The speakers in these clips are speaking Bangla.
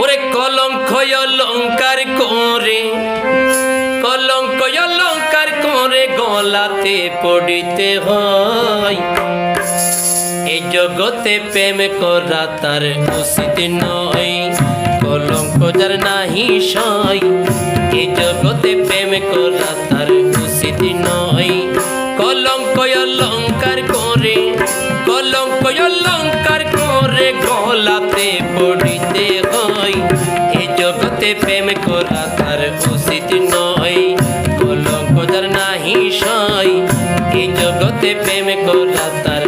ওরে কলঙ্ক অলঙ্কার করে, কলঙ্ক অলঙ্কার করে গলাতে পড়িতে হয়। এই জগতে প্রেম করা তার উচিত নয়, কলঙ্ক যার নাহি সয়। এই জগতে প্রেম করা তার উচিত নয়, কলঙ্ক অলঙ্কার করে, কলঙ্ক অলঙ্কার করে গলাতে পড়িতে হয়। জগতে প্রেম করা তার উচিত নয়। কলঙ্ক যার নাহি সয়, এই জগতে প্রেম করা তার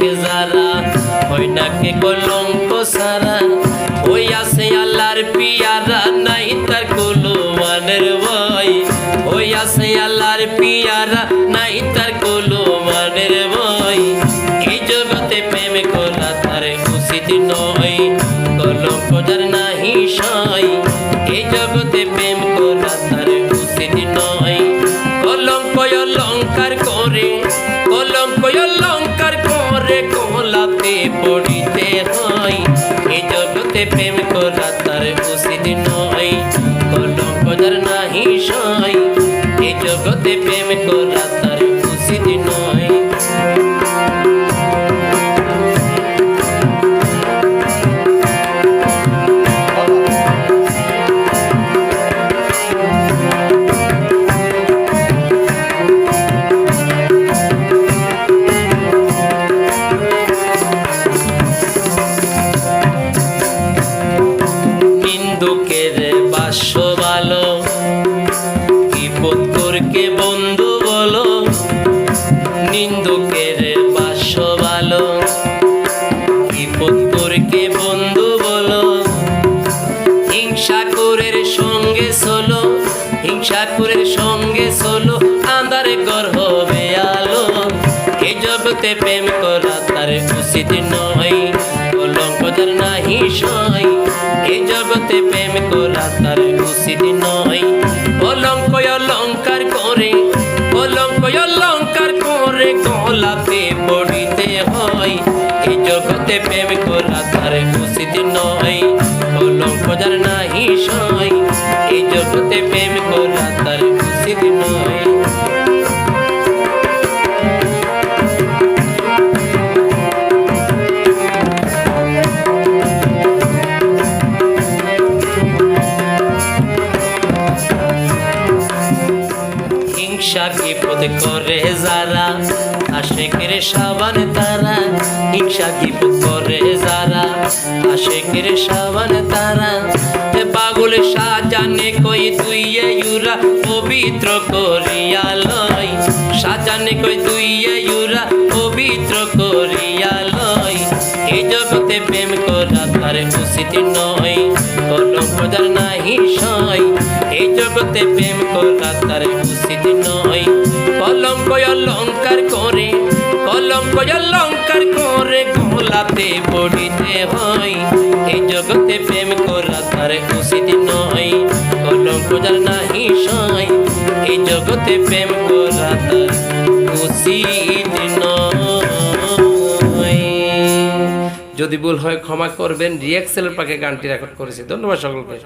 যারা কয়নাকে কলঙ্ক সারা? ওই আছে আল্লাহর পিয়ারা, নাই তার কলমানের মানের ভয়। ওই আছে আল্লাহর পিয়ারা, নাই তার উচিত নয় কোনো কদর নাহি সাই। এই জগতে প্রেম করা হিংসা করের সঙ্গে চলো, আন্ধারে ঘর হবে আলো। এই জগতে প্রেম করা তার উচিত নয়, কলঙ্ক যার নাহি সয়। এই জগতে প্রেম করা তার উচিত নয়। কলঙ্ক অলঙ্কার করে, কলঙ্ক অলঙ্কার করে কলাতে পড়িতে হয়। এই জগতে প্রেম করা তার উচিত নয় কলঙ্ক যার নাহি সয় এই জগতে প্রেম করা তার খুশি নয়। হিংসা বিপদ করে যারা আশেকের সাবান তারা হিংসা বিপদ করে যারা আশেকের সাবান তারা। পাগল সাজানে কই তুই ইউরা, পবিত্র করিয়া লয়। সাজানে কই তুই ইউরা, পবিত্র করিয়া এই জগতে প্রেম করা তার উচিত নয়। কলঙ্ক যার নাহি সয়। এই জগতে প্রেম করা তার উচিত নয়। কলঙ্ক অলঙ্কার করে কলঙ্ক অলঙ্কার করে গোলাতে পড়িতে হয়। এই জগতে প্রেম করা তার উচিত নয়। কলঙ্ক যার নাহি সয়। এই জগতে প্রেম করা তার উচিত যদি ভুল হয় ক্ষমা করবেন রিয়াক্সেলের পাকে গানটি রেকর্ড করেছি। ধন্যবাদ সকলকে।